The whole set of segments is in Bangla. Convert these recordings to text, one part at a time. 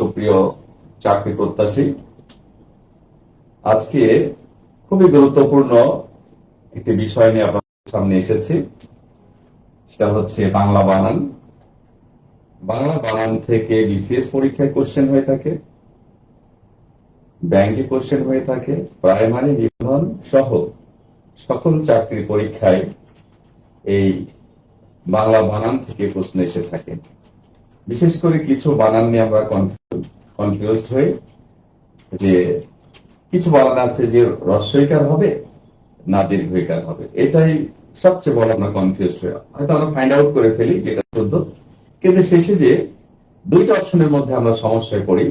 সুপ্রিয় চাকরি প্রত্যাশী, আজকে খুবই গুরুত্বপূর্ণ একটি বিষয় নিয়ে আপনার সামনে এসেছি। সেটা হচ্ছে বাংলা বানান। বাংলা বানান থেকে বিসিএস পরীক্ষায় কোশ্চেন হয়ে থাকে ব্যাংকে কোশ্চেন হয়ে থাকে প্রাইমারি নিবন্ধন সহ সকল চাকরি পরীক্ষায় এই বাংলা বানান থেকে প্রশ্ন এসে থাকে। বিশেষ করে কিছু বানান নিয়ে আমরা কনফিউজড হয়ে যে কিছু বানান আছে যে রস্বইকার হবে না দীর্ঘইকার হবে। এটাই সবচেয়ে বড় আমরা কনফিউজ হয়ে হয়তো আমরা ফাইন্ড আউট করে ফেলি যেটা শুদ্ধ। কিন্তু শেষে যে দুইটা অপশনের মধ্যে আমরা সমস্যায় পড়ি,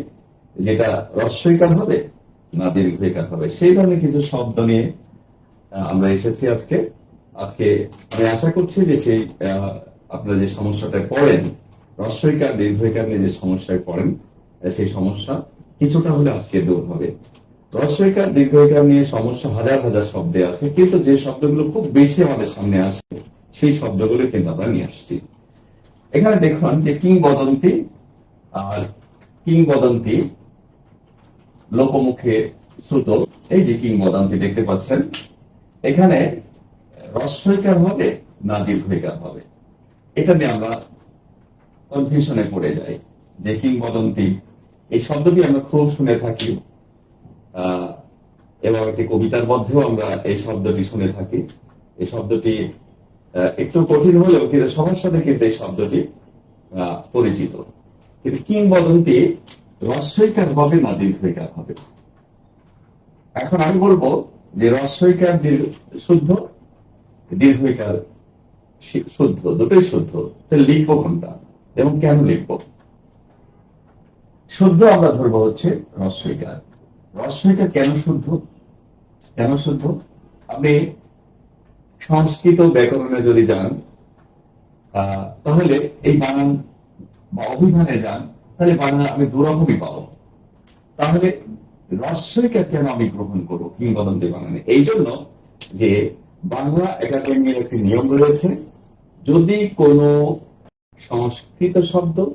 যেটা রস্বইকার হবে না দীর্ঘইকার হবে। সেই ধরনের কিছু শব্দ নিয়ে আমরা এসেছি আজকে। আজকে আমি আশা করছি যে সেই আপনারা যে সমস্যাটায় পড়েন রস্বইকার দীর্ঘইকার নিয়ে যে সমস্যায় পড়েন সেই সমস্যা কিছুটা হলে আজকে দূর হবে। রস্বইকার দীর্ঘইকার নিয়ে সমস্যা হাজার হাজার শব্দে আছে, কিন্তু যে শব্দগুলো খুব বেশি আমাদের সামনে আসে, সেই শব্দগুলো কিন্তু আমরা নিয়ে আসছি। এখানে দেখুন যে কিংবদন্তি আর কিংবদন্তি লোকমুখে শ্রুত, এই যে কিংবদন্তি দেখতে পাচ্ছেন, এখানে রস্বইকার হবে না দীর্ঘইকার হবে? এটা নিয়ে আমরা কনফিউশনে পড়ে যাই যে কিংবদন্তি। এই শব্দটি আমরা খুব শুনে থাকি। এবং একটি কবিতার মধ্যেও আমরা এই শব্দটি শুনে থাকি। এই শব্দটি একটু কঠিন হলেও কিন্তু সবার সাথে কিন্তু এই শব্দটি পরিচিত। কিন্তু কিংবদন্তি রস্বইকার হবে না দীর্ঘইকার হবে? এখন আমি বলব যে রস্বইকার দীর্ঘ- শুদ্ধ দীর্ঘইকার শুদ্ধ, দুটোই শুদ্ধ। লিখব কোনটা? এবং কেন লিখব? শুদ্ধ আমরা ধরবো হচ্ছে রস্বইকার রস্বইকার কেন শুদ্ধ? কেন শুদ্ধ? আপনি সংস্কৃত ব্যাকরণে যদি যান তাহলে এই বানান বা অভিধানে যান, তাহলে বানান আমি দুরকমই পাবো। তাহলে রস্বইকার কেন আমি গ্রহণ করব কিংবদন্তি বানানে? এই জন্য যে বাংলা একাডেমির একটি নিয়ম রয়েছে, যদি কোনো সংস্কৃত শব্দ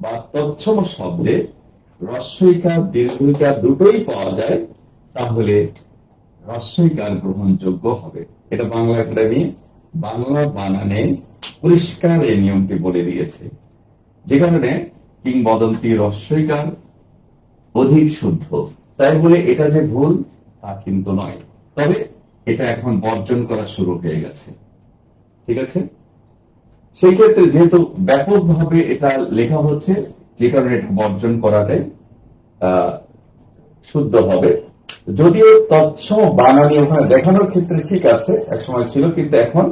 বা তৎসম শব্দে রস্বইকার দীর্ঘইকার দুটোই পাওয়া যায়, তাহলে রস্বইকার গ্রহণযোগ্য হবে। এটা বাংলা একাডেমি, বাংলা বানানে পরিষ্কার এই নিয়মটি বলে দিয়েছে। যে কারণে কিংবদন্তি রস্বইকার অধিক শুদ্ধ। তাই বলে এটা যে ভুল, তা কিন্তু নয়। তবে এটা এখন বর্জন করা শুরু হয়ে গেছে। ঠিক আছে? সেই ক্ষেত্রে যেহেতু ব্যাপকভাবে এটা লেখা হচ্ছে, যে কারণে এটা বর্জন করাটাই শুদ্ধ হবে। যদিও তৎসম বানানি ওখানে দেখানোর ক্ষেত্রে ঠিক আছে এক সময় ছিল, কিন্তু এখন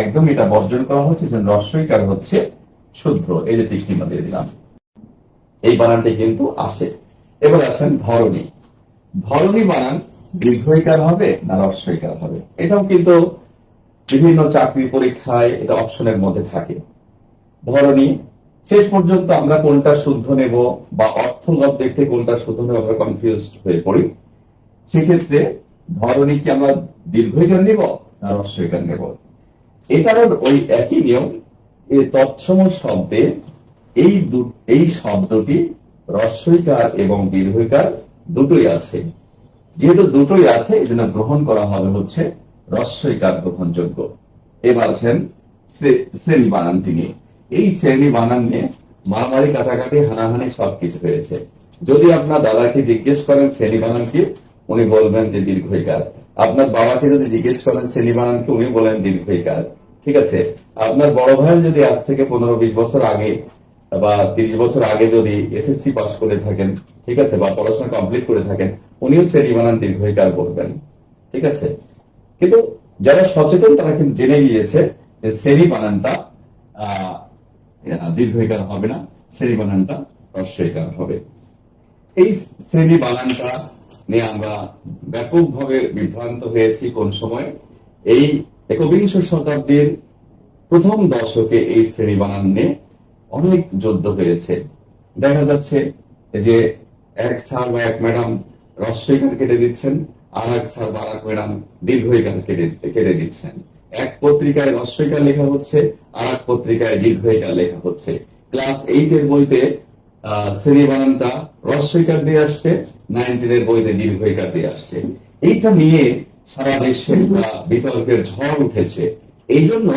একদম এটা বর্জন করা হচ্ছে, যে রস্বইকার হচ্ছে শুদ্ধ। এই যে টিক চিহ্ন দিয়ে দিলাম। এই বানানটি কিন্তু আসে। এবার আসেন ধরনী ধরনী বানান দীর্ঘইকার হবে না রস্বইকার হবে? এটাও কিন্তু বিভিন্ন চাকরি পরীক্ষায় এটা অপশনের মধ্যে থাকে। ধরনী শেষ পর্যন্ত আমরা কোনটা শুদ্ধ নেব বা অর্থগত দেখতে কোনটা শুদ্ধ নেব আমরা কনফিউজ হয়ে পড়ি। সেক্ষেত্রে ধরনী কি আমরা দীর্ঘইকার নেব না রস্বইকার নেব? এটারও ওই একই নিয়ম এই তৎসম শব্দে এই এই শব্দটি রস্বইকার এবং দীর্ঘইকার দুটোই আছে। যেহেতু দুটোই আছে এই জন্য গ্রহণ করা হবে হচ্ছে রস্বইকার গ্রহণযোগ্য এবার আসেন শ্রেণি বানানটি নিয়ে এই শ্রেণি বানান নিয়ে মারামারি, কাটাকাটি, হানাহানি সবকিছু হয়েছে। যদি আপনার দাদাকে জিজ্ঞেস করেন শ্রেণি বানান কি, উনি বলবেন যে দীর্ঘইকার আপনার বাবাকে যদি জিজ্ঞেস করেন শ্রেণি বানান কি, উনি বলেন দীর্ঘইকার ঠিক আছে? আপনার বড় ভাই যদি আজ থেকে পনেরো, বিশ বছর আগে বা তিরিশ বছর আগে যদি এসএসসি পাস করে থাকেন, ঠিক আছে, বা পড়াশোনা কমপ্লিট করে থাকেন, উনিও শ্রেণি বানান দীর্ঘইকার বলবেন। ঠিক আছে? কিন্তু যারা সচেতন, তারা কিন্তু জেনে গিয়েছে যে শ্রেণি বানানটা দীর্ঘইকার হবে না, শ্রেণি বানানটা হ্রস্বইকার হবে। এই শ্রেণি বানানটা নিয়ে আমরা ব্যাপকভাবে বিভ্রান্ত হয়েছি কোন সময়? এই একবিংশ শতাব্দীর প্রথম দশকে এই শ্রেণি বানান নিয়ে অনেক যুদ্ধ হয়েছে। দেখা যাচ্ছে যে এক স্যার বা এক ম্যাডাম রস্বইকার কেটে দিচ্ছেন আর এক স্যার বা আর এক ম্যাডাম দীর্ঘইকার কেটে কেটে দিচ্ছেন। এক পত্রিকায় রস্বইকার লেখা হচ্ছে আর এক পত্রিকায় দীর্ঘইকার লেখা হচ্ছে। ক্লাস এইট এর বইতে শ্রেণি বানানটা রস্বইকার দিয়ে আসছে নাইনটিনের বইতে দীর্ঘইকার দিয়ে আসছে। এইটা নিয়ে সারা দেশে বিতর্কের ঝড় উঠেছে। এই জন্য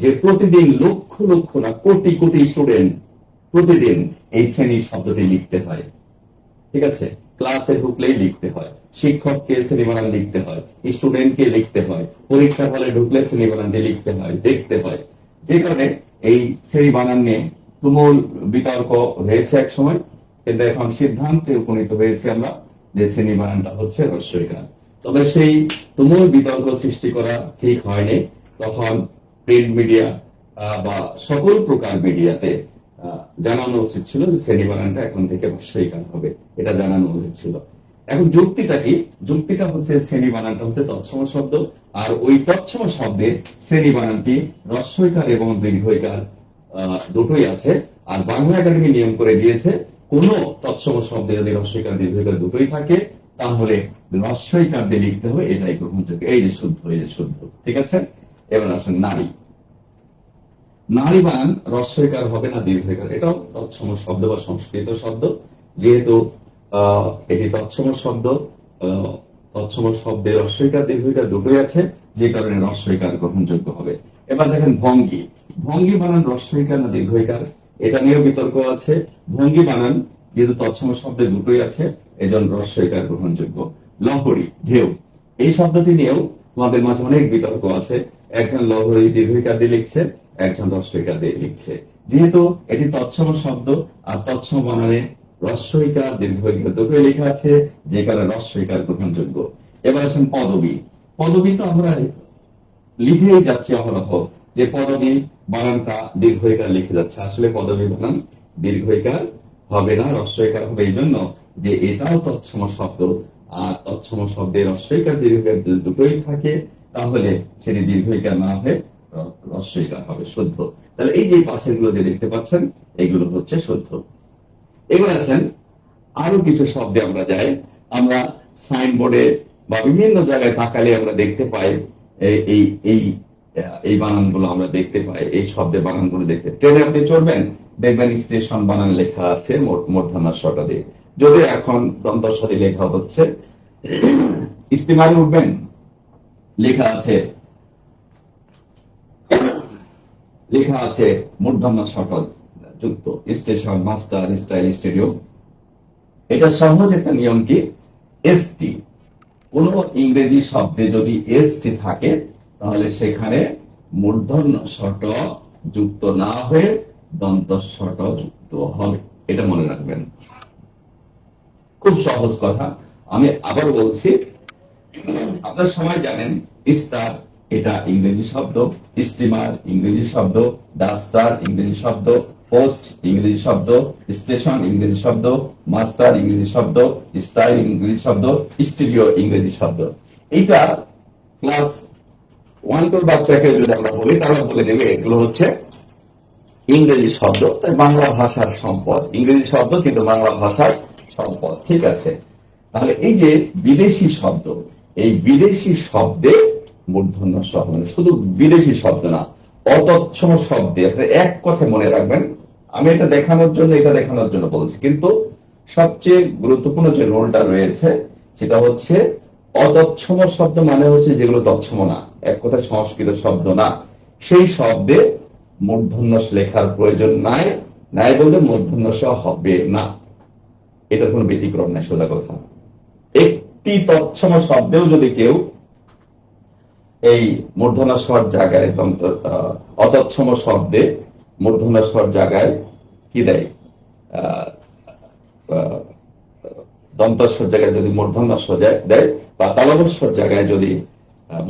যে প্রতিদিন লক্ষ লক্ষ না, কোটি কোটি স্টুডেন্ট প্রতিদিন এই শ্রেণির শব্দটি লিখতে হয়। ঠিক আছে? ক্লাসে ঢুকলেই লিখতে হয়। শিক্ষককে শ্রেণি লিখতে হয় স্টুডেন্টকে লিখতে হয় পরীক্ষা হলে ঢুকলে শ্রেণি লিখতে হয়, দেখতে হয়। যে কারণে এই শ্রেণি বানান নিয়ে তুমুল বিতর্ক হয়েছে এক সময়, কিন্তু এখন সিদ্ধান্তে উপনীত হয়েছে আমরা যে শ্রেণি বানানটা হচ্ছে রস্বইকার তবে সেই তুমুল বিতর্ক সৃষ্টি করা ঠিক হয়নি। তখন প্রিন্ট মিডিয়া বা সকল প্রকার মিডিয়াতে জানানো উচিত ছিল যে শ্রেণি বানানটা এখন থেকে রস্বইকার হবে। এটা জানানো উচিত ছিল। এখন যুক্তিটা কি? যুক্তিটা হচ্ছে শ্রেণি বানানটা হচ্ছে তৎসম শব্দ, আর ওই তৎসম শব্দে শ্রেণি বানানটি রস্বইকার এবং দীর্ঘইকার দুটোই আছে। আর বাংলা একাডেমি নিয়ম করে দিয়েছে, কোন তৎসম শব্দে যদি রস্বইকার দীর্ঘইকার দুটোই থাকে, তাহলে রস্বইকার দিয়ে লিখতে হবে, এটাই গ্রহণযোগ্য। এই যে শুদ্ধ, এই যে শুদ্ধ, ঠিক আছে? এবার আসেন নারী। নারী বান রস্বইকার হবে না দীর্ঘইকার, এটাও তৎসম শব্দ বা সংস্কৃত শব্দ। যেহেতু এটি তৎসম শব্দ তৎসম শব্দের রস্বইকার দীর্ঘইকার দুটোই আছে, যে কারণে রস্বইকার গ্রহণযোগ্য হবে। এবার দেখেন ভঙ্গি। ভঙ্গি বানান রস্বইকার না দীর্ঘইকার এটা নিয়েও বিতর্ক আছে। ভঙ্গি বানান, যেহেতু তৎসম শব্দে দুটোই আছে, এজন্য রস্বইকার গ্রহণযোগ্য। লহরী, ঢেউ। এই শব্দটি নিয়েও আমাদের মাঝে অনেক বিতর্ক আছে। একজন লহরী দীর্ঘিকার দিয়ে লিখছে, একজন রস্বইকার দিয়ে লিখছে। যেহেতু এটি তৎসম শব্দ, আর তৎসম বানানে রস্বইকার দীর্ঘইকার দুটোই লেখা আছে, যে কারণে রস্বইকার গ্রহণযোগ্য। এবার আসেন পদবী। পদবী তো আমরা লিখেই যাচ্ছি অহরহ, যে পদবী বানানটা দীর্ঘইকার লিখে যাচ্ছে। আসলে পদবী বানান দীর্ঘইকার হবে না রস্বইকার হবে এই জন্য যে এটাও তৎসম শব্দ, আর তৎসম শব্দের রস্বইকার দীর্ঘইকার যদি দুটোই থাকে, তাহলে সেটি দীর্ঘইকার না হয়ে রস্বইকার হবে, শুদ্ধ। তাহলে এই যে পাশেরগুলো যে দেখতে পাচ্ছেন, এগুলো হচ্ছে শুদ্ধ। এবার আসেন, আরও কিছু শব্দে আমরা যাই। আমরা সাইনবোর্ডে বা বিভিন্ন জায়গায় তাকালে আমরা দেখতে পাই এই এই এই বানানগুলো আমরা দেখতে পাই, এই শব্দের বানানগুলো দেখতে। ট্রেনে আপনি চড়বেন, দেখবেন স্টেশন বানান লেখা আছে মূর্ধন্য স্বরটা দিয়ে যদি এখন দন্তস্বরে লেখা হচ্ছে স্টিমারে উঠবেন, লেখা আছে লেখা আছে মূর্ধন্য শটল যুক্ত, স্টেশন, মাস্টার, স্টাইল স্টেডিয়াম। এটা সহজ একটা নিয়ম কি? এসটি কোন ইংরেজি শব্দে যদি এসটি থাকে, তাহলে সেখানে মূর্ধন্য শট যুক্ত না হয়ে দন্ত শট যুক্ত হবে। এটা মনে রাখবেন। খুব সহজ কথা। আমি আবার বলছি, আপনার সবাই জানেন, স্টার এটা ইংরেজি শব্দ, স্টিমার ইংরেজি শব্দ, ডাস্টার ইংরেজি শব্দ পোস্ট ইংরেজি শব্দ, স্টেশন ইংরেজি শব্দ, মাস্টার ইংরেজি শব্দ স্টাইল ইংরেজি শব্দ, স্টুডিও ইংরেজি শব্দ। এইটা ক্লাস ওয়ান টুর বাচ্চাকে যদি আমরা বলি, তাহলে বলে দেবে এগুলো হচ্ছে ইংরেজি শব্দ। তাই বাংলা ভাষার সম্পদ, ইংরেজি শব্দ কিন্তু বাংলা ভাষার সম্পদ। ঠিক আছে? তাহলে এই যে বিদেশি শব্দ, এই বিদেশি শব্দে মূর্ধন্য শব্দ মানে শুধু বিদেশি শব্দ না অতৎসম শব্দে এক কথা মনে রাখবেন আমি এটা দেখানোর জন্য, এটা দেখানোর জন্য বলছি। কিন্তু সবচেয়ে গুরুত্বপূর্ণ যে রোলটা রয়েছে, সেটা হচ্ছে অতৎসম শব্দ মানে হচ্ছে যেগুলো তৎসম না। এক কথা সংস্কৃত শব্দ না। সেই শব্দে মূর্ধন্য লেখার প্রয়োজন নাই। নাই বলতে মূর্ধন্য স হবে না। এটার কোনো ব্যতিক্রম নাই, সোজা কথা। একটি তৎসম শব্দেও যদি কেউ এই মূর্ধন্য স্বর জায়গায় অতৎসম শব্দে মূর্ধন্য জায়গায় কি দেয়? দন্তস্বর জায়গায় যদি মূর্ধন্যস্ব দেয় বা তালবস্বর জায়গায় যদি আহ,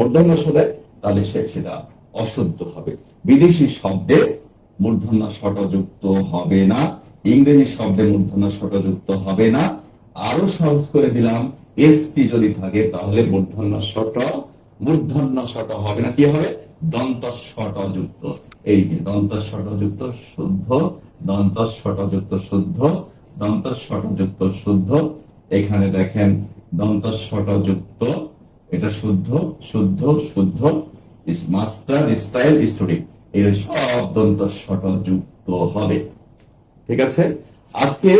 দেয় তাহলে সে সেটা অশুদ্ধ হবে। বিদেশি শব্দে মূর্ধন্য শটযুক্ত হবে না। ইংরেজি শব্দে মূর্ধন্য শটযুক্ত হবে না। আরও সহজ করে দিলাম এসটি যদি থাকে তাহলে মূর্ধন্য শট মূর্ধন্য শট হবে না কি হবে? দন্ত শটযুক্ত এই যে দন্ত শটযুক্ত শুদ্ধ দন্ত শটযুক্ত শুদ্ধ দন্ত শটযুক্ত শুদ্ধ। এখানে দেখেন দন্ত শটযুক্ত এটা শুদ্ধ শুদ্ধ শুদ্ধ। মাস্টার স্টাইল স্টুডি এই সব দন্ত শটযুক্ত হবে। ঠিক আছে? আজকে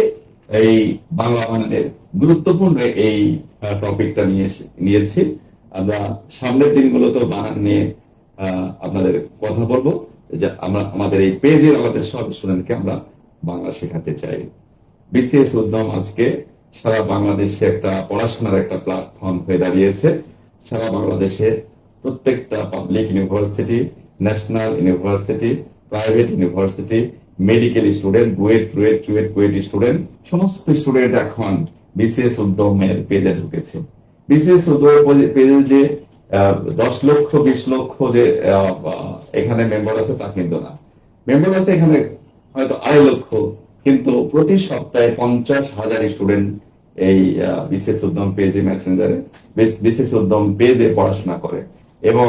এই বাংলা বানানের গুরুত্বপূর্ণ এই টপিকটা নিয়ে নিয়েছি। আমরা সামনের দিনগুলোতে বানান নিয়ে আপনাদের কথা বলব। আমরা, আমাদের এই পেজে আমাদের সব স্টুডেন্টকে আমরা বাংলা শেখাতে চাই। বিসিএস উদ্যম আজকে সারা বাংলাদেশে একটা পড়াশোনার একটা প্ল্যাটফর্ম হয়ে দাঁড়িয়েছে। সারা বাংলাদেশে প্রত্যেকটা public university national university private university medical student BUET RUET TUET KUET student সমস্ত স্টুডেন্ট এখন বিসিএস উদ্যমের পেজে ঢুকেছে। বিসিএস উদ্যমের পেজে যে দশ লক্ষ, বিশ লক্ষ যে এখানে মেম্বার আছে তা কিন্তু না। মেম্বার আছে এখানে হয়তো আড়াই লক্ষ, কিন্তু প্রতি সপ্তাহে পঞ্চাশ হাজার স্টুডেন্ট এই বিশেষ উদ্যম পেজে মেসেঞ্জারে বিশেষ উদ্যম পেজে পড়াশোনা করে। এবং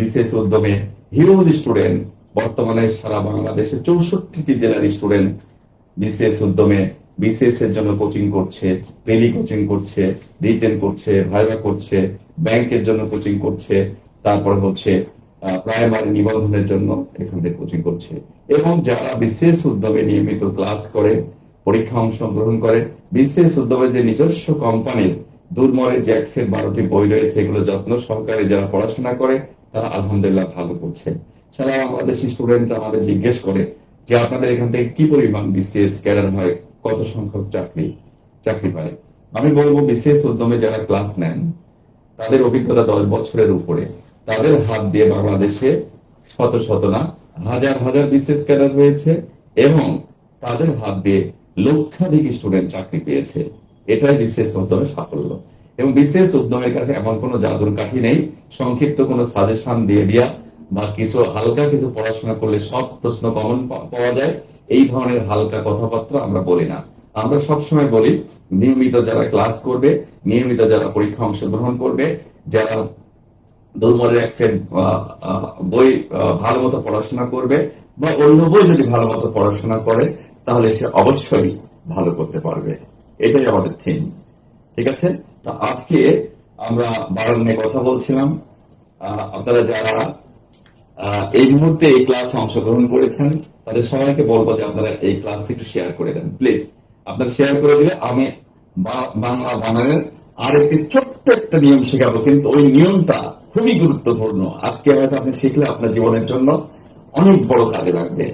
বিশেষ উদ্যমে হিউজ স্টুডেন্ট বর্তমানে সারা বাংলাদেশে চৌষট্টিটি জেলার স্টুডেন্ট বিশেষ উদ্যমে বিসিএস এর জন্য কোচিং করছে টেলি কোচিং করছে রিটেন করছে ভাইবা করছে। ব্যাংকের জন্য কোচিং করছে, তারপর হচ্ছে প্রাইমারি নিবন্ধনের জন্য এখান থেকে কোচিং করছে। এবং যারা বিশেষ উদ্যমে নিয়মিত ক্লাস করে, পরীক্ষা অংশগ্রহণ করে, বিশেষ উদ্যমে যে নিজস্ব কোম্পানির দুর্মরে জ্যাক্সের বারোটি বই রয়েছে, এগুলো যত্ন সহকারে যারা পড়াশোনা করে, তারা আলহামদুলিল্লাহ ভালো করছে। সারা বাংলাদেশি স্টুডেন্টরা আমাদের জিজ্ঞেস করে যে আপনাদের এখান থেকে কি পরিমাণ বিসিএস ক্যাডার হয়, কত সংখ্যক চাকরি চাকরি পায় আমি বলব বিসিএস উদ্যমে যারা ক্লাস নেন তাদের অভিজ্ঞতা দশ বছরের উপরে। তাদের হাত দিয়ে বাংলাদেশে শত শত না, হাজার হাজার বিসিএস ক্যাডার হয়েছে এবং তাদের হাত দিয়ে লক্ষাধিক স্টুডেন্ট চাকরি পেয়েছে। এটাই বিশেষ উদ্যমের সাফল্য। এবং বিশেষ উদ্যমের কাছে এমন কোনো জাদুর কাঠি নেই, সংক্ষিপ্ত কোনো সাজেশন দিয়ে দিয়া বা কিছু হালকা কিছু পড়াশোনা করলে সব প্রশ্ন কমন পাওয়া যায়। এই ধরনের হালকা কথাবার্তা আমরা বলি না। আমরা সবসময় বলি, নিয়মিত যারা ক্লাস করবে, নিয়মিত যারা পরীক্ষা অংশগ্রহণ করবে, যারা দুর্মলের অ্যাক্সেন্ট বই ভালো মতো পড়াশোনা করবে, বা অন্য বই যদি ভালো মতো পড়াশোনা করে, তাহলে সে অবশ্যই ভালো করতে পারবে। এটাই আমাদের থিম ঠিক আছে? তো আজকে আমরা বারান নিয়ে কথা বলছিলাম। আপনারা যারা এই মুহূর্তে এই ক্লাসে অংশগ্রহণ করেছেন, তাদের সবাইকে বলব যে আপনারা এই ক্লাসটি একটু শেয়ার করে দেন প্লিজ আপনারা শেয়ার করে দিলে আমি বাংলা বানানের আর একটি ছোট্ট একটা নিয়ম শেখাবো, কিন্তু ওই নিয়মটা খুবই গুরুত্বপূর্ণ। আজকে হয়তো আপনি শিখলে আপনার জীবনের জন্য অনেক বড় কাজে লাগবে।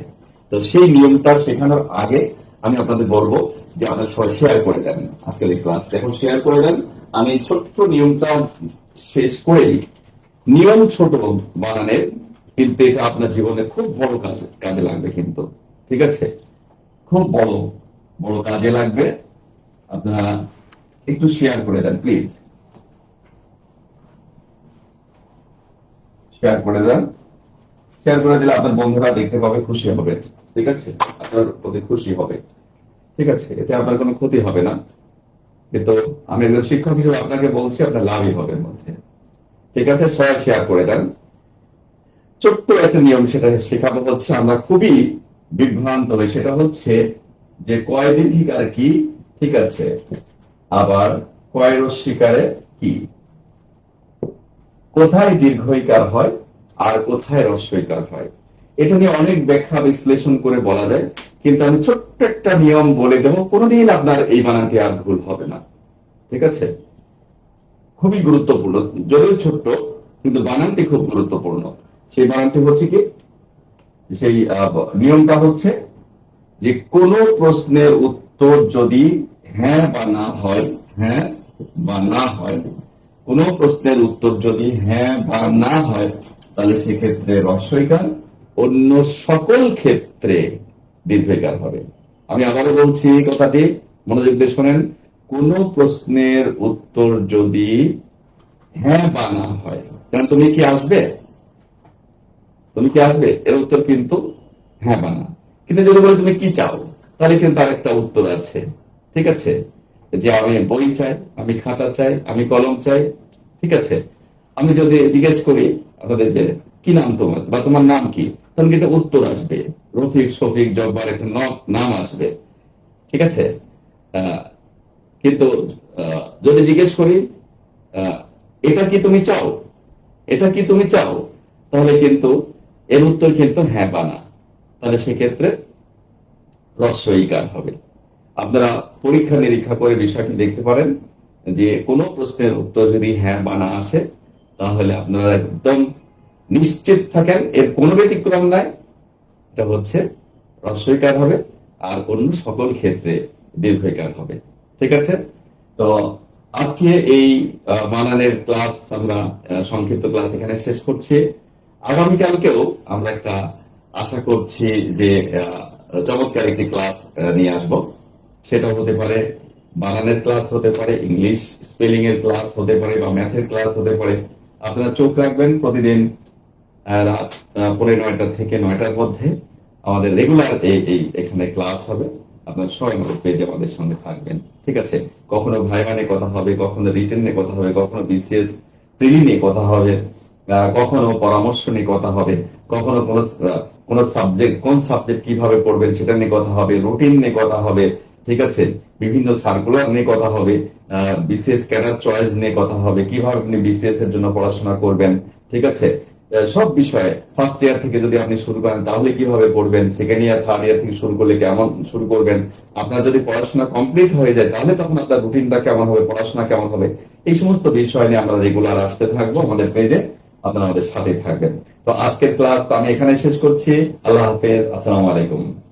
তো সেই নিয়মটা শেখানোর আগে আমি আপনাদের বলব যে আপনারা সবাই শেয়ার করে দেন আজকের এই ক্লাস এখন শেয়ার করে দেন। আমি ছোট্ট নিয়মটা শেষ করেই নিয়ম ছোট বানানের, কিন্তু এটা আপনার জীবনে খুব বড় কাজে কাজে লাগবে কিন্তু। ঠিক আছে? খুব বড়। বড় কাজে লাগবে। আপনারা একটু শেয়ার করে দেন প্লিজ শেয়ার করে দেন। শেয়ার করে দিলে আপনার বন্ধুরা দেখতে পাবে, খুশি হবে। ঠিক আছে? আপনার প্রতি খুশি হবে। ঠিক আছে? এতে আপনার কোনো ক্ষতি হবে না। কিন্তু আমি একজন শিক্ষক হিসেবে আপনাকে বলছি, আপনার লাভই হবে মধ্যে। ঠিক আছে? সবাই শেয়ার করে দেন। ছোট্ট একটা নিয়ম সেটা শেখাবো হচ্ছে, আমরা খুবই বিভ্রান্ত হই সেটা হচ্ছে যে কয় দীর্ঘিকার কি, ঠিক আছে। আবার কয় রস্বীকারে কি? কোথায় দীর্ঘইকার হয় আর কোথায় রস্বইকার হয়? এটা নিয়ে অনেক ব্যাখ্যা বিশ্লেষণ করে বলা যায়, কিন্তু আমি ছোট্ট একটা নিয়ম বলে দেবো, কোনোদিন আপনার এই বানানটি আর ভুল হবে না। ঠিক আছে? খুবই গুরুত্বপূর্ণ, যদিও ছোট্ট, কিন্তু বানানটি খুব গুরুত্বপূর্ণ। সেই বানানটি হচ্ছে কি? সেই নিয়মটা হচ্ছে যে কোন প্রশ্নের উত্তর যদি হ্যাঁ বা না হয় হ্যাঁ বা না হয়, কোন প্রশ্নের উত্তর যদি হ্যাঁ বা না হয়, তাহলে সেক্ষেত্রে রস্বইকার অন্য সকল ক্ষেত্রে দীর্ঘইকার হবে। আমি আবারও বলছি এই কথাটি, মনোযোগ দিয়ে শোনেন। কোন প্রশ্নের উত্তর যদি হ্যাঁ বা না হয় কারণ তুমি কি আসবে? তুমি কি আসবে? এর উত্তর কিন্তু হ্যাঁ বা না। কিন্তু যদি বলে, তুমি কি চাও? তাহলে কিন্তু আরেকটা উত্তর আছে। ঠিক আছে? যে আমি বই চাই, আমি খাতা চাই, আমি কলম চাই, ঠিক আছে? আমি যদি জিজ্ঞেস করি আপনাদের যে, কি নাম তোমার? বা, তোমার নাম কি? তখন কিন্তু উত্তর আসবে। রফিক শফিক জব্বার একটা নাম আসবে। ঠিক আছে? কিন্তু যদি জিজ্ঞেস করি এটা কি তুমি চাও? এটা কি তুমি চাও? তাহলে কিন্তু এর উত্তর কিন্তু হ্যাঁ বা না। তাহলে সেক্ষেত্রে রস্বইকার হবে। আপনারা পরীক্ষা নিরীক্ষা করে বিষয়টি দেখতে পারেন যে কোনো প্রশ্নের উত্তর যদি হ্যাঁ বা না আসে, তাহলে আপনারা একদম নিশ্চিত থাকেন, এর কোনো ব্যতিক্রম নাই। এটা হচ্ছে রস্বইকার হবে আর অন্য সকল ক্ষেত্রে দীর্ঘইকার হবে। ঠিক আছে? তো আজকে এই বানানের ক্লাস আমরা সংক্ষিপ্ত ক্লাস এখানে শেষ করছি। আগামীকালকেও আমরা একটা আশা করছি যে চমৎকার একটি ক্লাস নিয়ে আসব। সেটা হতে পারে বানানের ক্লাস হতে পারে ইংলিশ স্পেলিং এর ক্লাস হতে পারে বা ম্যাথের ক্লাস হতে পারে। আপনারা চোখ রাখবেন প্রতিদিন রাত আহ, নয়টা থেকে নয়টার মধ্যে আমাদের রেগুলার এই এখানে ক্লাস হবে। আপনার সবাই আমাদের পেজে আমাদের সঙ্গে থাকবেন। ঠিক আছে? কখনো ভাইবা নিয়ে কথা হবে কখনো রিটেন নিয়ে কথা হবে কখনো বিসিএস প্রিলি নিয়ে কথা হবে কখনো পরামর্শ নিয়ে কথা হবে কখনো কোন কোন সাবজেক্ট কোন সাবজেক্ট কীভাবে পড়বেন সেটা নিয়ে কথা হবে রুটিন নিয়ে কথা হবে, ঠিক আছে? বিভিন্ন সার্কুলার নিয়ে কথা হবে বিসিএস ক্যাডার চয়েস নিয়ে কথা হবে, কীভাবে আপনি বিসিএস এর জন্য পড়াশোনা করবেন, ঠিক আছে? সব বিষয়ে ফার্স্ট ইয়ার থেকে যদি আপনি শুরু করেন, তাহলে কীভাবে পড়বেন? সেকেন্ড ইয়ার থার্ড ইয়ার থেকে শুরু করলে কেমন শুরু করবেন? আপনার যদি পড়াশোনা কমপ্লিট হয়ে যায়, তাহলে তখন আপনার রুটিনটা কেমন হবে, পড়াশোনা কেমন হবে? এই সমস্ত বিষয় নিয়ে আমরা রেগুলার আসতে থাকব আমাদের পেজে আপনারা আমাদের সাথে থাকবেন। তো আজকের ক্লাস আমি এখানে শেষ করছি। আল্লাহ হাফেজ। আসসালামু আলাইকুম।